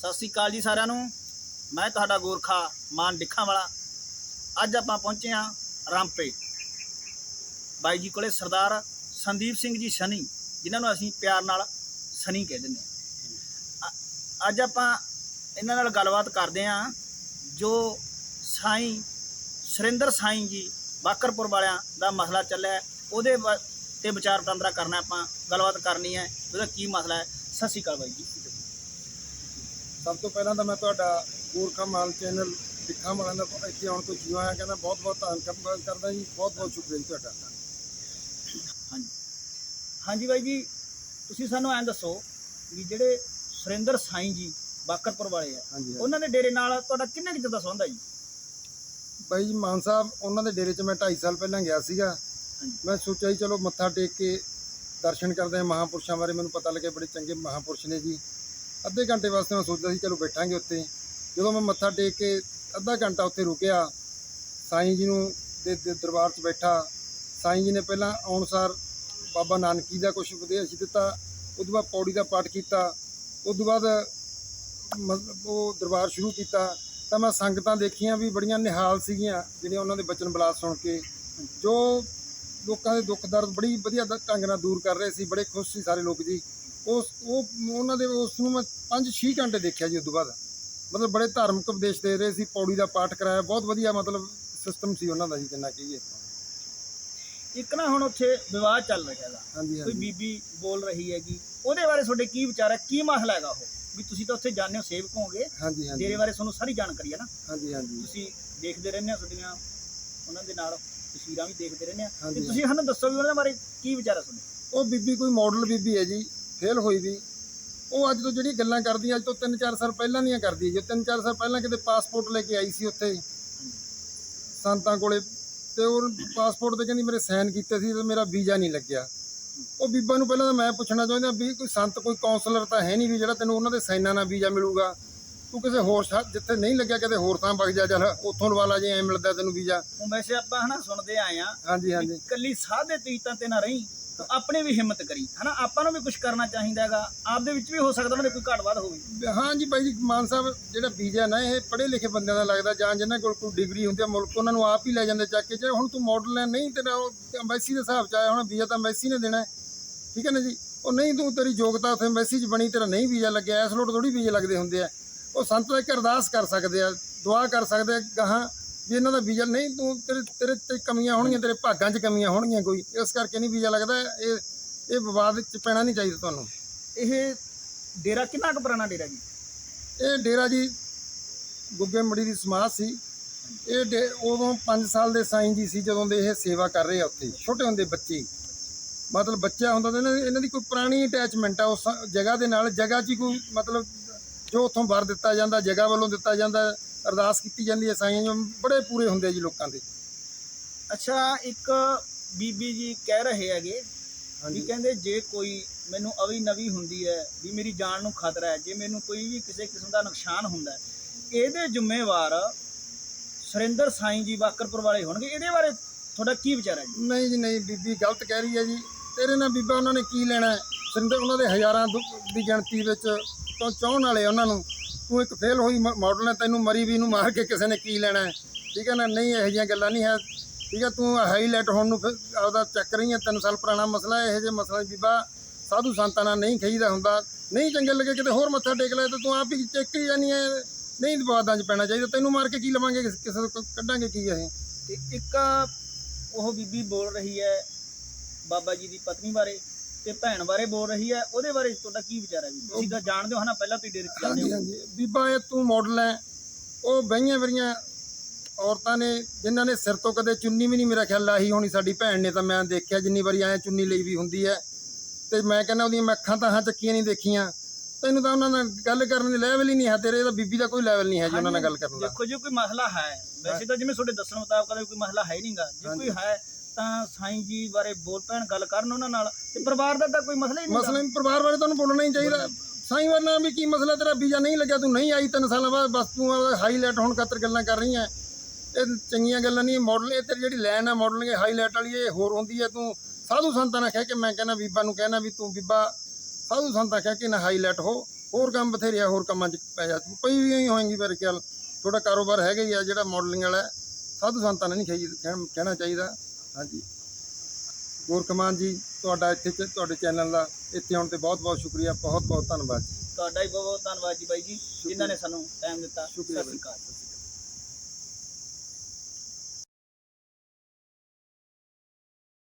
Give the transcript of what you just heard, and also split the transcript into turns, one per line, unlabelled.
ਸਤਿ ਸ੍ਰੀ ਅਕਾਲ ਜੀ ਸਾਰਿਆਂ ਨੂੰ। ਮੈਂ ਤੁਹਾਡਾ ਗੋਰਖਾ ਮਾਨ ਡਿੱਖਾਂ ਵਾਲਾ। ਅੱਜ ਆਪਾਂ ਪਹੁੰਚੇ ਹਾਂ ਰਾਮਪੇ। ਬਾਈ ਜੀ ਕੋਲੇ ਸਰਦਾਰ ਸੰਦੀਪ ਸਿੰਘ ਜੀ ਸਨੀ, ਜਿਨ੍ਹਾਂ ਨੂੰ ਅਸੀਂ ਪਿਆਰ ਨਾਲ ਸਨੀ ਕਹਿ ਦਿੰਦੇ ਹਾਂ। ਅ- ਅੱਜ ਆਪਾਂ ਇਹਨਾਂ ਨਾਲ ਗੱਲਬਾਤ ਕਰਦੇ ਹਾਂ ਜੋ ਸਾਈਂ, ਸੁਰਿੰਦਰ ਸਾਈਂ ਜੀ ਬਾਕਰਪੁਰ ਵਾਲਿਆਂ ਦਾ ਮਸਲਾ ਚੱਲਿਆ। ਉਹਦੇ ਬ- ਤੇ ਵਿਚਾਰ ਵਟਾਂਦਰਾ ਕਰਨਾ ਆਪਾਂ, ਗੱਲਬਾਤ ਕਰਨੀ ਹੈ। ਉਹਦਾ ਕੀ ਮਸਲਾ ਹੈ? ਸਤਿ ਸ੍ਰੀ ਅਕਾਲ ਬਾਈ ਜੀ।
ਸਭ ਤੋਂ ਪਹਿਲਾਂ ਤਾਂ ਮੈਂ ਤੁਹਾਡਾ ਗੋਰਖਾ ਮਾਲ ਚੈਨਲ ਦਿਖਾ ਮਾਲਾਂ ਦਾ ਇੱਥੇ ਆਉਣ ਤੋਂ ਜੀਵਾ ਆਇਆ ਕਹਿੰਦਾ ਬਹੁਤ ਬਹੁਤ ਧੰਨਵਾਦ ਕਰਦਾ ਜੀ ਬਹੁਤ ਬਹੁਤ ਸ਼ੁਕਰੀਆ ਜੀ ਤੁਹਾਡਾ।
ਹਾਂਜੀ। ਹਾਂਜੀ ਬਾਈ ਜੀ ਤੁਸੀਂ ਸਾਨੂੰ ਐਂ ਦੱਸੋ ਵੀ ਜਿਹੜੇ ਸੁਰਿੰਦਰ ਸਾਈਂ ਜੀ ਬਾਕਰਪੁਰ ਵਾਲੇ ਆ। ਉਹਨਾਂ ਦੇ ਡੇਰੇ ਨਾਲ ਤੁਹਾਡਾ ਕਿੰਨੇ ਕਿਤੇ ਦਾ ਸੰਬੰਧ ਹੈ ਜੀ?
ਬਾਈ ਜੀ ਮਾਨ ਸਾਹਿਬ ਉਹਨਾਂ ਦੇ ਡੇਰੇ 'ਚ ਮੈਂ 2.5 ਸਾਲ ਪਹਿਲਾਂ ਗਿਆ ਸੀਗਾ। ਮੈਂ ਸੋਚਿਆ ਜੀ ਚਲੋ ਮੱਥਾ ਟੇਕ ਕੇ ਦਰਸ਼ਨ ਕਰਦੇ ਹਾਂ ਮਹਾਪੁਰਸ਼ਾਂ ਬਾਰੇ ਮੈਨੂੰ ਪਤਾ ਲੱਗਿਆ ਬੜੇ ਚੰਗੇ ਮਹਾਪੁਰਸ਼ ਨੇ ਜੀ। ਅੱਧੇ ਘੰਟੇ ਵਾਸਤੇ ਮੈਂ ਸੋਚਦਾ ਸੀ, ਚਲੋ ਬੈਠਾਂਗੇ ਉੱਤੇ ਜਦੋਂ ਮੈਂ ਮੱਥਾ ਟੇਕ ਕੇ ਅੱਧਾ ਘੰਟਾ ਉੱਥੇ ਰੁਕਿਆ, ਸਾਈਂ ਜੀ ਨੂੰ ਦੇ ਦਰਬਾਰ 'ਚ ਬੈਠਾ। ਸਾਈਂ ਜੀ ਨੇ ਪਹਿਲਾਂ ਆਉਣ ਸਾਰ ਬਾਬਾ ਨਾਨਕੀ ਦਾ ਕੁਝ ਉਪਦੇਸ਼ ਦਿੱਤਾ ਉਸ ਤੋਂ ਬਾਅਦ ਪੌੜੀ ਦਾ ਪਾਠ ਕੀਤਾ ਉਸ ਤੋਂ ਬਾਅਦ ਮਤਲਬ ਉਹ ਦਰਬਾਰ ਸ਼ੁਰੂ ਕੀਤਾ। ਤਾਂ ਮੈਂ ਸੰਗਤਾਂ ਦੇਖੀਆਂ ਵੀ ਬੜੀਆਂ ਨਿਹਾਲ ਸੀਗੀਆਂ, ਜਿਹੜੀਆਂ ਉਹਨਾਂ ਦੇ ਬਚਨ ਬਲਾਸ ਸੁਣ ਕੇ। ਜੋ ਲੋਕਾਂ ਦੇ ਦੁੱਖ ਦਰਦ ਬੜੀ ਵਧੀਆ ਢੰਗ ਨਾਲ ਦੂਰ ਕਰ ਰਹੇ ਸੀ, ਬੜੇ ਖੁਸ਼ ਸੀ ਸਾਰੇ ਲੋਕ ਜੀ। ਉਸ ਉਹ ਉਹਨਾਂ ਦੇ ਉਸ ਨੂੰ ਮੈਂ 5-6 ਘੰਟੇ ਦੇਖਿਆ ਜੀ ਉਸ ਤੋਂ ਬਾਅਦ। ਮਤਲਬ ਬੜੇ ਧਾਰਮਿਕ ਉਪਦੇਸ਼ ਦੇ ਰਹੇ ਸੀ ਪੌੜੀ ਦਾ ਪਾਠ ਕਰਾਇਆ। ਬਹੁਤ ਵਧੀਆ ਮਤਲਬ ਸਿਸਟਮ ਸੀ ਉਹਨਾਂ ਦਾ ਜੀ ਜਿੰਨਾ ਕਹੀਏ
ਇੱਕ ਨਾ ਹੁਣ ਉੱਥੇ ਵਿਵਾਦ ਚੱਲ ਰਿਹਾ ਹੈਗਾ।
ਹਾਂਜੀ
ਕੋਈ ਬੀਬੀ ਬੋਲ ਰਹੀ ਹੈਗੀ। ਉਹਦੇ ਬਾਰੇ ਤੁਹਾਡੇ ਕੀ ਵਿਚਾਰ ਹੈ? ਕੀ ਮਸਲਾ ਹੈਗਾ ਉਹ? ਵੀ ਤੁਸੀਂ ਤਾਂ ਉੱਥੇ ਜਾਂਦੇ ਹੋ ਸੇਵਕ ਹੋਗੇ
ਹਾਂਜੀ ਹਾਂਜੀ।
ਬਾਰੇ ਤੁਹਾਨੂੰ ਸਾਰੀ ਜਾਣਕਾਰੀ ਹੈ ਨਾ।
ਹਾਂਜੀ ਹਾਂਜੀ।
ਤੁਸੀਂ ਦੇਖਦੇ ਰਹਿੰਦੇ ਹੋ ਤੁਹਾਡੀਆਂ ਉਹਨਾਂ ਦੇ ਨਾਲ ਤਸਵੀਰਾਂ ਵੀ ਦੇਖਦੇ ਰਹਿੰਦੇ ਆ ਤੇ ਤੁਸੀਂ ਸਾਨੂੰ ਦੱਸੋ ਵੀ ਉਹਨਾਂ ਬਾਰੇ ਕੀ ਵਿਚਾਰ ਹੈ ਤੁਹਾਡੇ?
ਉਹ ਬੀਬੀ ਕੋਈ ਮਾਡਲ ਬੀਬੀ ਹੈ ਜੀ। ਫੇਲ ਹੋਈ ਵੀ ਉਹ ਅੱਜ ਤੋਂ ਜਿਹੜੀ ਗੱਲਾਂ ਕਰਦੀ ਅੱਜ ਤੋਂ 3-4 ਸਾਲ ਪਹਿਲਾਂ ਦੀਆਂ ਕਰਦੀ ਜੋ 3-4 ਸਾਲ ਪਹਿਲਾਂ ਕਿਤੇ ਪਾਸਪੋਰਟ ਲੈ ਕੇ ਆਈ ਸੀ ਉੱਥੇ। ਸੰਤਾਂ ਕੋਲੇ ਤੇ ਉਹ ਪਾਸਪੋਰਟ ਤੇ ਕਹਿੰਦੀ ਮੇਰੇ ਸਾਈਨ ਕੀਤੇ ਸੀ ਤੇ ਮੇਰਾ ਵੀਜ਼ਾ ਨਹੀਂ ਲੱਗਿਆ। ਉਹ ਬੀਬਾ ਨੂੰ ਪਹਿਲਾਂ ਤਾਂ ਮੈਂ ਪੁੱਛਣਾ ਚਾਹੁੰਦਾ ਵੀ ਕੋਈ ਸੰਤ ਕੋਈ ਕਾਉਂਸਲਰ ਤਾਂ ਹੈ ਨਹੀਂ ਵੀ ਜਿਹੜਾ ਤੈਨੂੰ ਉਹਨਾਂ ਦੇ ਸਾਈਨਾਂ ਨਾਲ ਵੀਜ਼ਾ ਮਿਲੂਗਾ। ਤੂੰ ਕਿਸੇ ਹੋਰ ਜਿੱਥੇ ਨਹੀਂ ਲੱਗਿਆ ਕਿਤੇ ਹੋਰ ਥਾਂ ਵਗ ਜਾ ਚੱਲ ਉੱਥੋਂ ਲਵਾ ਲਾ ਜੇ ਐ ਮਿਲਦਾ ਤੈਨੂੰ ਵੀਜ਼ਾ।
ਵੈਸੇ ਆਪਾਂ ਹਨਾ ਸੁਣਦੇ ਆਏ ਆ
ਹਾਂਜੀ ਹਾਂਜੀ।
ਕੱਲੀ ਸਾਦੇ ਤੀਤਾਂ ਤੇ ਨਾ ਰਹੀ। ਤੂੰ ਆਪਣੇ ਵੀ ਹਿੰਮਤ ਕਰੀ, ਹਨਾ? ਆਪਾਂ ਨੂੰ ਵੀ ਕੁਝ ਕਰਨਾ ਚਾਹੀਦਾ ਹੈਗਾ। ਆਪਦੇ ਵਿੱਚ ਵੀ ਹੋ ਸਕਦਾ ਉਹਨਾਂ ਦੇ ਕੋਈ ਘਾਟ ਵਾਧ ਹੋਵੇ
ਹਾਂ ਜੀ ਬਾਈ ਜੀ, ਮਾਨ ਸਾਹਿਬ, ਜਿਹੜਾ ਵੀਜ਼ਾ ਨਾ, ਇਹ ਪੜ੍ਹੇ ਲਿਖੇ ਬੰਦਿਆਂ ਦਾ ਲੱਗਦਾ, ਜਾਂ ਜਿਹਨਾਂ ਕੋਲ ਕੋਈ ਡਿਗਰੀ ਹੁੰਦੀ ਆ, ਮੁਲਕ ਉਹਨਾਂ ਨੂੰ ਆਪ ਹੀ ਲੈ ਜਾਂਦੇ ਚੱਕ ਕੇ, ਜੇ ਹੁਣ ਤੂੰ ਮਾਡਲ ਹੈ ਨਹੀਂ ਤੇਰਾ ਉਹ ਐਮਬੈਸੀ ਦੇ ਹਿਸਾਬ ਚ ਆਇਆ ਹੁਣ ਵੀਜ਼ਾ ਤਾਂ ਐਮਬੈਸੀ ਨੇ ਦੇਣਾ। ਠੀਕ ਹੈ ਨਾ ਜੀ? ਉਹ ਨਹੀਂ ਤੂੰ ਤੇਰੀ ਯੋਗਤਾ ਉੱਥੇ ਐਮਬੈਸੀ 'ਚ ਬਣੀ, ਤੇਰਾ ਨਹੀਂ ਵੀਜ਼ਾ ਲੱਗਿਆ, ਇਸ ਲੋਟ ਥੋੜੀ ਵੀਜ਼ਾ ਲੱਗਦੇ ਹੁੰਦੇ ਆ। ਉਹ ਸੰਤ ਦਾ ਇੱਕ ਅਰਦਾਸ ਕਰ ਸਕਦੇ ਆ, ਦੁਆ ਕਰ ਸਕਦੇ ਆ, ਗਾਹਾਂ ਵੀ ਇਹਨਾਂ ਦਾ ਵੀਜ਼ਾ ਨਹੀਂ ਤੂੰ ਤੇਰੇ ਤੇਰੇ ਤੇ ਕਮੀਆਂ ਹੋਣਗੀਆਂ ਤੇਰੇ ਭਾਗਾਂ 'ਚ ਕਮੀਆਂ ਹੋਣਗੀਆਂ ਕੋਈ ਇਸ ਕਰਕੇ ਨਹੀਂ ਵੀਜ਼ਾ ਲੱਗਦਾ ਇਹ ਇਹ ਵਿਵਾਦ 'ਚ ਪੈਣਾ ਨਹੀਂ ਚਾਹੀਦਾ ਤੁਹਾਨੂੰ।
ਇਹ ਡੇਰਾ ਕਿੰਨਾ ਕੁ ਪੁਰਾਣਾ ਡੇਰਾ ਜੀ?
ਇਹ ਡੇਰਾ ਜੀ ਗੁੱਗੇ ਮੜੀ ਦੀ ਸਮਾਧ ਸੀ। ਇਹ ਉਦੋਂ 5 ਸਾਲ ਦੇ ਸਾਈਂ ਜੀ ਸੀ ਜਦੋਂ ਦੇ ਇਹ ਸੇਵਾ ਕਰ ਰਹੇ ਆ ਉੱਥੇ ਛੋਟੇ ਹੁੰਦੇ ਬੱਚੇ। ਮਤਲਬ ਬੱਚਾ ਹੁੰਦਾ ਤਾਂ ਇਹਨਾਂ ਦੀ- ਕੋਈ ਪੁਰਾਣੀ ਅਟੈਚਮੈਂਟ ਆ ਉਸ ਜਗ੍ਹਾ ਦੇ ਨਾਲ ਜਗ੍ਹਾ 'ਚ ਹੀ ਕੋਈ ਮਤਲਬ ਜੋ ਉੱਥੋਂ ਵਰ ਦਿੱਤਾ ਜਾਂਦਾ ਜਗ੍ਹਾ ਵੱਲੋਂ ਦਿੱਤਾ ਜਾਂਦਾ ਅਰਦਾਸ ਕੀਤੀ ਜਾਂਦੀ ਹੈ ਸਾਈਂ ਜੀ ਬੜੇ ਪੂਰੇ ਹੁੰਦੇ ਆ ਜੀ ਲੋਕਾਂ ਦੇ।
ਅੱਛਾ ਇੱਕ ਬੀਬੀ ਜੀ ਕਹਿ ਰਹੇ ਹੈਗੇ ਵੀ
ਹਾਂਜੀ।
ਕਹਿੰਦੇ ਜੇ ਕੋਈ ਮੈਨੂੰ ਅਵੀ ਨਵੀ ਹੁੰਦੀ ਹੈ ਵੀ ਮੇਰੀ ਜਾਨ ਨੂੰ ਖਤਰਾ ਹੈ ਜੇ ਮੈਨੂੰ ਕੋਈ ਵੀ ਕਿਸੇ ਕਿਸਮ ਦਾ ਨੁਕਸਾਨ ਹੁੰਦਾ ਹੈ ਇਹਦੇ ਜ਼ਿੰਮੇਵਾਰ ਸੁਰਿੰਦਰ ਸਾਈਂ ਜੀ ਬਾਕਰਪੁਰ ਵਾਲੇ ਹੋਣਗੇ। ਇਹਦੇ ਬਾਰੇ ਤੁਹਾਡਾ ਕੀ ਵਿਚਾਰ ਹੈ ਜੀ?
ਨਹੀਂ ਜੀ ਨਹੀਂ ਬੀਬੀ ਗਲਤ ਕਹਿ ਰਹੀ ਹੈ ਜੀ। ਤੇਰੇ ਨਾਲ ਬੀਬਾ ਉਹਨਾਂ ਨੇ ਕੀ ਲੈਣਾ? ਸਿੰਦੇ ਉਹਨਾਂ ਦੇ ਹਜ਼ਾਰਾਂ ਦੀ ਗਿਣਤੀ ਵਿੱਚ ਤੋਂ ਚਾਹਣ ਵਾਲੇ ਉਹਨਾਂ ਨੂੰ। ਤੂੰ ਇੱਕ ਫੇਲ ਹੋਈ ਮਾਡਲ ਹੈ ਤੈਨੂੰ ਮਰੀ ਵੀ ਨੂੰ ਮਾਰ ਕੇ ਕਿਸੇ ਨੇ ਕੀ ਲੈਣਾ ਹੈ? ਠੀਕ ਹੈ ਨਾ? ਨਹੀਂ, ਇਹੋ ਜਿਹੀਆਂ ਗੱਲਾਂ ਨਹੀਂ ਹੈ। ਠੀਕ ਹੈ, ਤੂੰ ਹਾਈਲਾਈਟ ਹੋਣ ਨੂੰ ਫਿਰ ਆਪਦਾ ਚੱਕ ਰਹੀ ਹੈ। ਤਿੰਨ ਸਾਲ ਪੁਰਾਣਾ ਮਸਲਾ ਇਹੋ ਜਿਹੇ ਮਸਲਾ ਬੀਬਾ ਸਾਧੂ ਸੰਤਾਂ ਨਾਲ ਨਹੀਂ ਖਈਦਾ ਹੁੰਦਾ। ਨਹੀਂ ਚੰਗੇ ਲੱਗੇ ਕਿਤੇ ਹੋਰ ਮੱਥਾ ਟੇਕ ਲੈ, ਤੇ ਤੂੰ ਆਪ ਹੀ ਚੱਕ ਹੀ ਜਾਨੀ ਹੈ। ਨਹੀਂ ਵਿਵਾਦਾਂ 'ਚ ਪੈਣਾ ਚਾਹੀਦਾ। ਤੈਨੂੰ ਮਾਰ ਕੇ ਕੀ ਲਵਾਂਗੇ? ਕਿਸੇ ਤੋਂ ਕੱਢਾਂਗੇ ਕੀ ਇਹ?
ਤੇ ਇੱਕ ਉਹ ਬੀਬੀ ਬੋਲ ਰਹੀ ਹੈ ਬਾਬਾ ਜੀ ਦੀ ਪਤਨੀ ਬਾਰੇ। ਤੇ ਭੈਣ ਬਾਰੇ ਬੋਲ ਰਹੀ ਹੈ ਉਹਦੇ ਬਾਰੇ ਤੁਹਾਡਾ ਕੀ ਵਿਚਾਰ ਹੈ ਜੀ ਤੁਸੀਂ ਤਾਂ ਜਾਣਦੇ ਹੋ ਹਨਾ ਪਹਿਲਾਂ ਤੁਸੀਂ ਡੇਰੇ 'ਚ ਜਾਂਦੇ
ਹਾਂਜੀ
ਹੋ।
ਹਾਂਜੀ ਬੀਬਾ ਇਹ ਤੂੰ ਮਾਡਲ ਹੈ। ਉਹ ਬਈਆਂ ਵਰੀਆਂ ਔਰਤਾਂ ਨੇ ਜਿਨ੍ਹਾਂ ਨੇ ਸਿਰ ਤੋਂ ਕਦੇ ਚੁੰਨੀ ਵੀ ਨਹੀਂ ਮੇਰਾ ਖਿਆਲ ਲਾਹੀ ਹੋਣੀ ਸਾਡੀ ਭੈਣ ਨੇ ਤਾਂ ਮੈਂ ਦੇਖਿਆ ਜਿੰਨੀ ਵਾਰੀ ਆਇਆ ਚੁੰਨੀ ਲਈ ਵੀ ਹੁੰਦੀ ਹੈ। ਤੇ ਮੈਂ ਕਹਿੰਦਾ ਉਹਦੀਆਂ ਮੈਂ ਅੱਖਾਂ ਤਾਂ ਹਾਂ ਚੱਕੀਆਂ ਨਹੀਂ ਦੇਖੀਆਂ। ਤੈਨੂੰ ਤਾਂ ਉਹਨਾਂ ਨਾਲ ਗੱਲ ਕਰਨ ਦੀ ਲੈਵਲ ਹੀ ਨਹੀਂ ਹੈ ਤੇਰੇ ਤਾਂ ਬੀਬੀ ਦਾ ਕੋਈ ਲੈਵਲ ਨਹੀਂ ਹੈ ਜੀ ਉਹਨਾਂ ਨਾਲ ਗੱਲ ਕਰਨ ਦਾ।
ਦੇਖੋ ਜੇ ਕੋਈ ਮਸਲਾ ਹੈ। ਵੈਸੇ ਤਾਂ ਜਿਵੇਂ ਤੁਹਾਡੇ ਦੱਸਣ ਮੁਤਾਬਕ ਤਾਂ ਕੋਈ ਮਸਲਾ ਹੈ ਹੀ ਨਹੀਂਗਾ ਜੇ। ਕੋਈ ਹੈ ਤਾਂ ਸਾਈਂ ਜੀ ਬਾਰੇ ਬੋਲ ਪੈਣ ਗੱਲ ਕਰਨ ਉਹਨਾਂ ਨਾਲ ਤੇ ਪਰਿਵਾਰ ਦਾ ਤਾਂ ਕੋਈ ਮਸਲਾ ਹੀ ਨਹੀਂ
ਮਸਲੇ ਪਰਿਵਾਰ ਬਾਰੇ ਤੁਹਾਨੂੰ ਬੋਲਣਾ ਹੀ ਚਾਹੀਦਾ। ਸਾਈਂ ਵਰਨਾ ਵੀ ਕੀ ਮਸਲਾ ਤੇਰਾ ਵੀਜ਼ਾ ਨਹੀਂ ਲੱਗਿਆ ਤੂੰ ਨਹੀਂ ਆਈ ਤਿੰਨ ਸਾਲਾਂ ਬਾਅਦ ਬਸ ਤੂੰ ਹਾਈਲਾਈਟ ਹੋਣ ਖਾਤਰ ਗੱਲਾਂ ਕਰ ਰਹੀ ਹੈ ਇਹ ਚੰਗੀਆਂ ਗੱਲਾਂ ਨਹੀਂ ਮਾਡਲ ਇਹ ਤੇਰੀ ਜਿਹੜੀ ਲਾਈਨ ਹੈ ਮਾਡਲਿੰਗ ਹਾਈਲਾਈਟ ਵਾਲੀ ਇਹ ਹੋਰ ਹੁੰਦੀ ਹੈ ਤੂੰ ਸਾਧੂ ਸੰਤਾਂ ਨਾਲ ਕਹਿ ਕੇ ਮੈਂ ਕਹਿੰਦਾ ਬੀਬਾ ਨੂੰ ਕਹਿਣਾ ਵੀ ਤੂੰ ਬੀਬਾ ਸਾਧੂ ਸੰਤਾਂ ਕਹਿ ਕੇ ਨਾ ਹਾਈਲਾਈਟ ਹੋ। ਹੋਰ ਕੰਮ ਬਥੇਰੇ ਆ ਹੋਰ ਕੰਮਾਂ 'ਚ ਪੈ ਜਾ। ਪਈ ਵੀ ਹੀ ਹੋਏਗੀ ਮੇਰੇ ਖਿਆਲ। ਤੁਹਾਡਾ ਕਾਰੋਬਾਰ ਹੈਗਾ ਹੀ ਆ ਜਿਹੜਾ ਮਾਡਲਿੰਗ ਵਾਲਾ ਹੈ। ਸਾਧੂ ਸੰਤਾਂ ਨੇ ਨਹੀਂ ਖਾਈ ਕਹਿਣ- ਕਹਿਣਾ ਚਾਹੀਦਾ। ਹਾਂਜੀ। ਗੋਰਖਮਾਨ ਜੀ ਤੁਹਾਡਾ ਇੱਥੇ ਤੁਹਾਡੇ ਚੈਨਲ ਦਾ ਇੱਥੇ ਆਉਣ ਤੇ ਬਹੁਤ ਬਹੁਤ ਸ਼ੁਕਰੀਆ ਬਹੁਤ ਬਹੁਤ ਧੰਨਵਾਦ ਜੀ।
ਤੁਹਾਡਾ ਹੀ ਬਹੁਤ ਬਹੁਤ ਧੰਨਵਾਦ ਜੀ ਬਾਈ ਜੀ ਜਿਨ੍ਹਾਂ ਨੇ ਸਾਨੂੰ ਟਾਈਮ ਦਿੱਤਾ।
ਸ਼ੁਕਰੀਆ
ਸਤਿ ਸ਼੍ਰੀ ਅਕਾਲ।